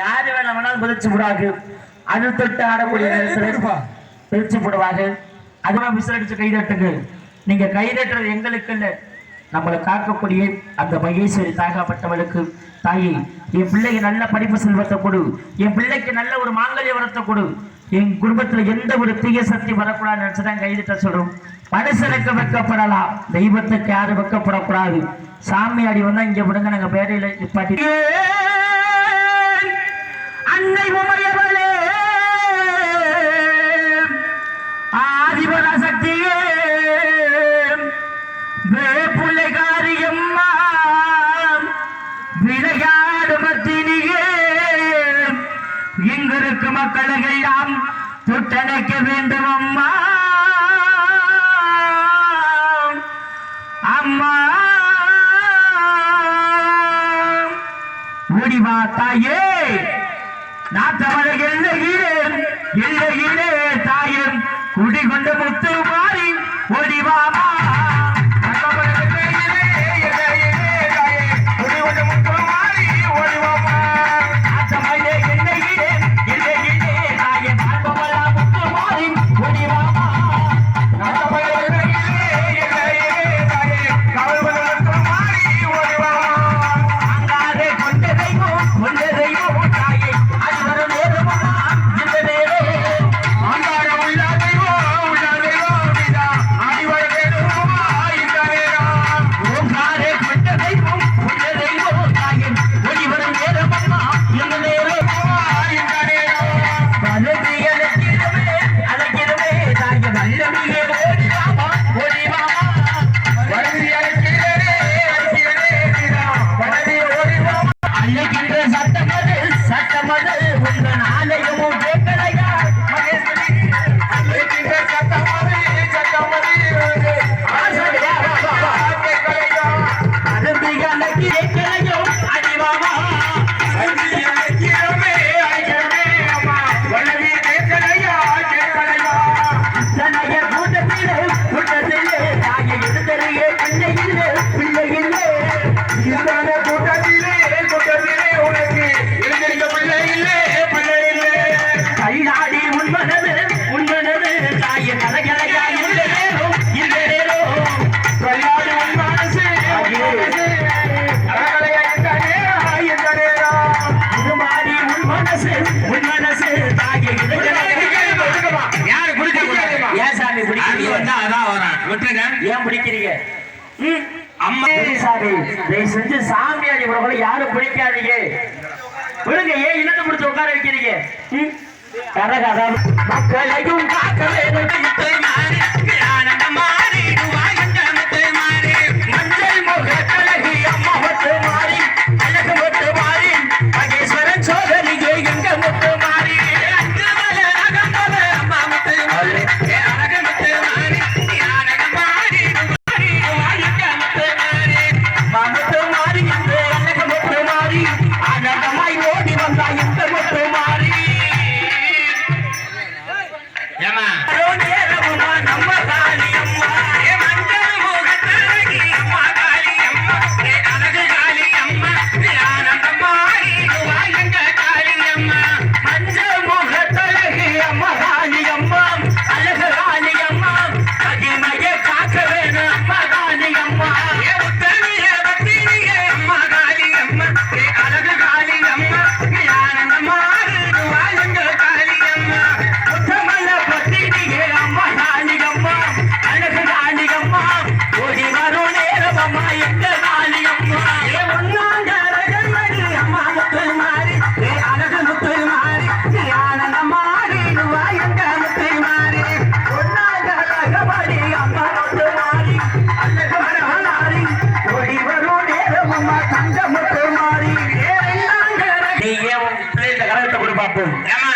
யாரு வேணா வேணாலும் பிரிச்சு விடாது அது தொட்டு ஆடக்கூடிய பிரிச்சு விடுவாங்க அதுவும் அடிச்சு கை தட்டுங்க நீங்க கை தட்டுறது எங்களுக்கு இல்லை. நம்மளை காக்கக்கூடிய அந்த மகேஸ்வரி தாகப்பட்டவளுக்கு தாயி என் பிள்ளைக்கு நல்ல படிப்பு செல்வத்தை கொடு. என் பிள்ளைக்கு நல்ல ஒரு மாங்கல்ய வரத்தை கொடு. என் குடும்பத்துல எந்த ஒரு தீய சக்தி வரக்கூடாதுன்னு நினைச்சுதான் கைதிட்ட சொல்றோம். மனுஷனுக்கு வெக்கப்படலாம். தெய்வத்துக்கு யாரும் வெக்கப்படக்கூடாது. சாமி அடி வந்தா இங்க விடுங்க நாங்க பேரையில நிப்பாட்டி அன்னை உமையவளே. ஆதிபர சக்தியே வேப்புள்ளை காரியம்மா விளையாடு மத்தினியே இங்கிருக்கு மக்களுக்கு எல்லாம் துட்டணைக்க வேண்டும் அம்மா. நான் தமிழர் எழுதுகிறேன் எழுதுகிறேன் தாயின் குடிகொண்ட முத்து மாறி ஒடிவாமா আমাদের தான் வரான் ஏன் பிடிக்கிறீங்க? அம்மா. சாமி தயவு செஞ்சு சாமியாடி உறவுகளை யாரும் பிடிக்காதீங்க. விடுங்க ஏன் இனத்தை பிடிச்சி உட்கார வைக்கிறீங்க? கரகரம் மக்களையும் காக்க வேண்டும் ஏன் பிள்ளை இந்த கலகத்தை கொண்டு பார்ப்போம் ஏமா